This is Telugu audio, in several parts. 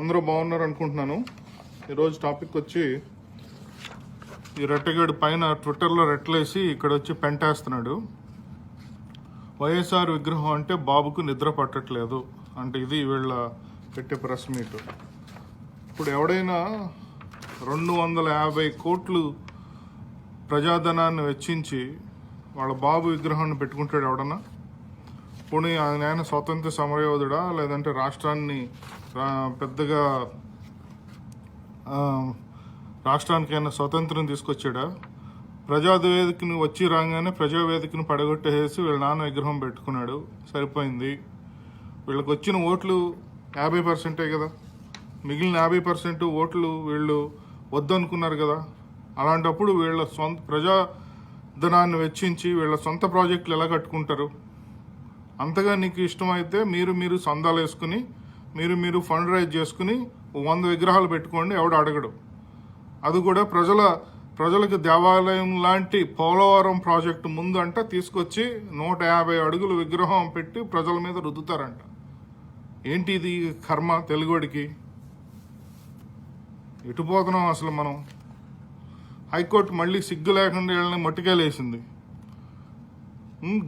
అందరూ బాగున్నారు అనుకుంటున్నాను. ఈరోజు టాపిక్ వచ్చి ఈ రెట్టగాడు పైన ట్విట్టర్లో రెట్లేసి ఇక్కడ వచ్చి పెంటేస్తున్నాడు. వైఎస్ఆర్ విగ్రహం అంటే బాబుకు నిద్ర పట్టట్లేదు అంటే ఇది వీళ్ళ పెట్టే ప్రెస్ మీట్. ఇప్పుడు ఎవడైనా రెండు వందల యాభై కోట్లు ప్రజాధనాన్ని వెచ్చించి వాళ్ళ బాబు విగ్రహాన్ని పెట్టుకుంటాడు ఎవడన్నా? పోనీ ఆయన ఆయన స్వాతంత్ర సమరయోధుడా? లేదంటే రాష్ట్రాన్ని పెద్దగా రాష్ట్రానికైనా రాష్ట్రానికి అయినా స్వతంత్రం తీసుకొచ్చాడా? ప్రజావేదికను వచ్చి రాగానే ప్రజావేదికను పడగొట్టేసి వీళ్ళ నాన్న విగ్రహం పెట్టుకున్నాడు. సరిపోయింది. వీళ్ళకి వచ్చిన ఓట్లు యాభై పర్సెంటే కదా. మిగిలిన యాభై పర్సెంట్ ఓట్లు వీళ్ళు వద్దనుకున్నారు కదా. అలాంటప్పుడు వీళ్ళ సొంత ప్రజా ధనాన్ని వెచ్చించి వీళ్ళ సొంత ప్రాజెక్టులు ఎలా కట్టుకుంటారు? అంతగా నీకు ఇష్టమైతే మీరు మీరు సందాలు వేసుకుని మీరు మీరు ఫండ్ రైజ్ చేసుకుని వంద విగ్రహాలు పెట్టుకోండి ఎవడు అడగడు. అది కూడా ప్రజల ప్రజలకు దేవాలయం లాంటి పోలవరం ప్రాజెక్టు ముందు అంట తీసుకొచ్చి నూట యాభై అడుగులు విగ్రహం పెట్టి ప్రజల మీద రుద్దుతారంట. ఏంటి ఇది కర్మ తెలుగుడికి? ఎటుపోతున్నాం అసలు మనం? హైకోర్టు మళ్ళీ సిగ్గు లేకుండా వీళ్ళని మట్టికేలేసింది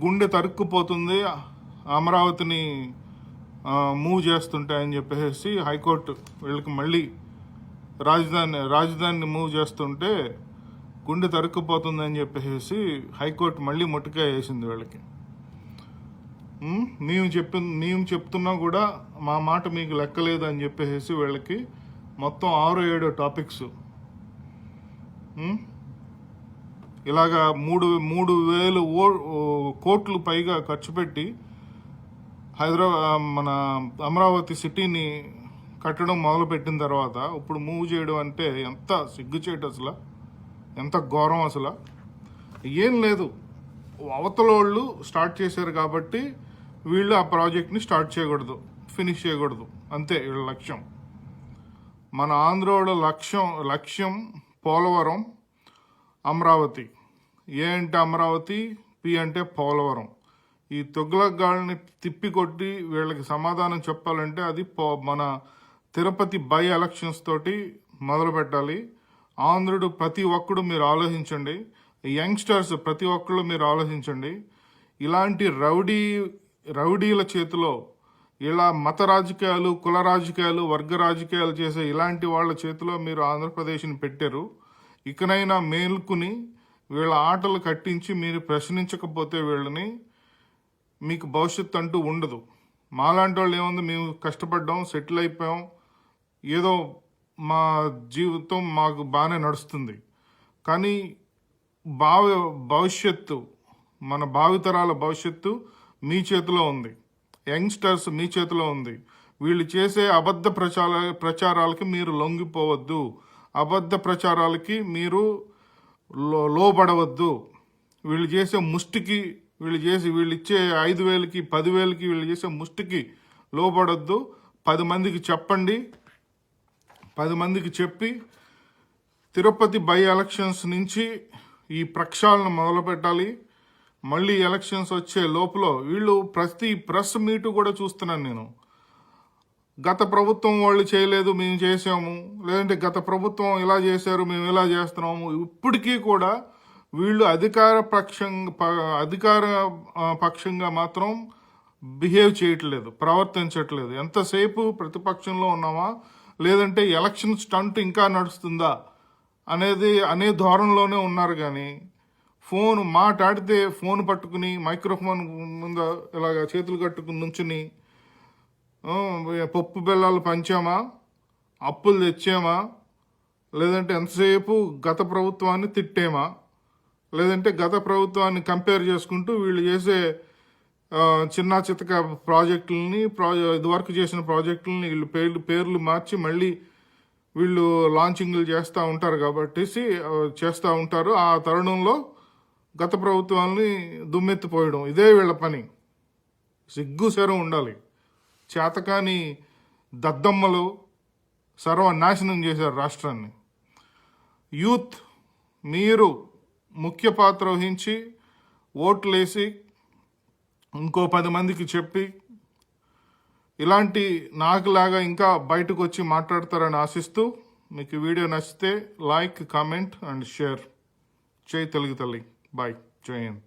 గుండె తరుక్కుపోతుంది. అమరావతిని మూవ్ చేస్తుంటే అని చెప్పేసి హైకోర్టు వీళ్ళకి మళ్ళీ రాజధాని రాజధానిని మూవ్ చేస్తుంటే గుండె తరుక్కుపోతుందని చెప్పేసి హైకోర్టు మళ్ళీ మొట్టికాయ వేసింది వీళ్ళకి. మేము చెప్పి మేము చెప్తున్నా కూడా మా మాట మీకు లెక్కలేదు అని చెప్పేసి వీళ్ళకి మొత్తం ఆరు ఏడు టాపిక్స్. ఇలాగా మూడు మూడు వేలు ఓ కోట్లు పైగా ఖర్చు పెట్టి హైదరాబాద్ మన అమరావతి సిటీని కట్టడం మొదలుపెట్టిన తర్వాత ఇప్పుడు మూవ్ చేయడం అంటే ఎంత సిగ్గుచేటు అసలు ఎంత ఘోరం అసలు. ఏం లేదు. అవతలోళ్ళు స్టార్ట్ చేశారు కాబట్టి వీళ్ళు ఆ ప్రాజెక్ట్ని స్టార్ట్ చేయకూడదు ఫినిష్ చేయకూడదు. అంతే వీళ్ళ లక్ష్యం. మన ఆంధ్రోళ్ళ లక్ష్యం లక్ష్యం పోలవరం అమరావతి. ఏ అంటే అమరావతి పి అంటే పోలవరం. ఈ తొగ్లగాళ్ళని తిప్పికొట్టి వీళ్ళకి సమాధానం చెప్పాలంటే అది పో మన తిరుపతి బై ఎలక్షన్స్ తోటి మొదలు పెట్టాలి ఆంధ్రుడు ప్రతి ఒక్కడు మీరు ఆలోచించండి. యంగ్స్టర్స్ ప్రతి ఒక్కళ్ళు మీరు ఆలోచించండి. ఇలాంటి రౌడీ రౌడీల చేతిలో ఇలా మత రాజకీయాలు కుల రాజకీయాలు వర్గ రాజకీయాలు చేసే ఇలాంటి వాళ్ళ చేతిలో మీరు ఆంధ్రప్రదేశ్ని పెట్టారు. ఇకనైనా మేల్కుని వీళ్ళ ఆటలు కట్టించి మీరు ప్రశ్నించకపోతే వీళ్ళని మీకు భవిష్యత్తు అంటూ ఉండదు. మాలాంటి వాళ్ళు ఏముంది? మేము కష్టపడ్డాం సెటిల్ అయిపోయాం. ఏదో మా జీవితం మాకు బాగానే నడుస్తుంది. కానీ భావి భవిష్యత్తు మన భావితరాల భవిష్యత్తు మీ చేతిలో ఉంది. యంగ్స్టర్స్ మీ చేతిలో ఉంది. వీళ్ళు చేసే అబద్ధ ప్రచార ప్రచారాలకి మీరు లొంగిపోవద్దు. అబద్ధ ప్రచారాలకి మీరు లో లోబడవద్దు. వీళ్ళు చేసే ముష్టికి వీళ్ళు చేసి వీళ్ళు ఇచ్చే ఐదు వేలకి పదివేలకి వీళ్ళు చేసే ముష్టికి లోపడొద్దు పది మందికి చెప్పండి. పది మందికి చెప్పి తిరుపతి బై ఎలక్షన్స్ నుంచి ఈ ప్రక్షాళన మొదలు పెట్టాలి మళ్ళీ ఎలక్షన్స్ వచ్చే లోపల వీళ్ళు ప్రతి ప్రెస్ మీటు కూడా చూస్తున్నాను నేను. గత ప్రభుత్వం వాళ్ళు చేయలేదు మేము చేసాము లేదంటే గత ప్రభుత్వం ఇలా చేశారు మేము ఇలా చేస్తున్నాము. ఇప్పటికీ కూడా వీళ్ళు అధికార పక్షం ప- అధికార పక్షంగా మాత్రం బిహేవ్ చేయట్లేదు ప్రవర్తించట్లేదు. ఎంతసేపు ప్రతిపక్షంలో ఉన్నామా? లేదంటే ఎలక్షన్ స్టంట్ ఇంకా నడుస్తుందా? అనేది అనే ధోరణిలోనే ఉన్నారు కానీ ఫోన్ మాట్లాడితే ఫోన్ పట్టుకుని మైక్రోఫోన్ ముందు ఇలాగ చేతులు కట్టుకుని నుంచుని పప్పు బెల్లాలు పంచామా? అప్పులు తెచ్చామా? లేదంటే ఎంతసేపు గత ప్రభుత్వాన్ని తిట్టేమా? లేదంటే గత ప్రభుత్వాన్ని కంపేర్ చేసుకుంటూ వీళ్ళు చేసే చిన్న చితక ప్రాజెక్టులని ప్రాజె ఇదివరకు చేసిన ప్రాజెక్టులని వీళ్ళు పేర్లు పేర్లు మార్చి మళ్ళీ వీళ్ళు లాంచింగ్లు చేస్తూ ఉంటారు కాబట్టి చేస్తూ ఉంటారు. ఆ తరుణంలో గత ప్రభుత్వాన్ని దుమ్మెత్తిపోయడం ఇదే వీళ్ళ పని. సిగ్గు శరం ఉండాలి. చేతకాని దద్దమ్మలు సర్వనాశనం చేశారు రాష్ట్రాన్ని. యూత్ మీరు ముఖ్య పాత్ర వహించి ఓట్లేసి ఇంకో పది మందికి చెప్పి ఇలాంటి నాకులాగా ఇంకా బయటకు వచ్చి మాట్లాడతారని ఆశిస్తూ మీకు వీడియో నచ్చితే లైక్ కామెంట్ అండ్ షేర్. జై తెలుగు తల్లి. బాయ్. జై హింద్.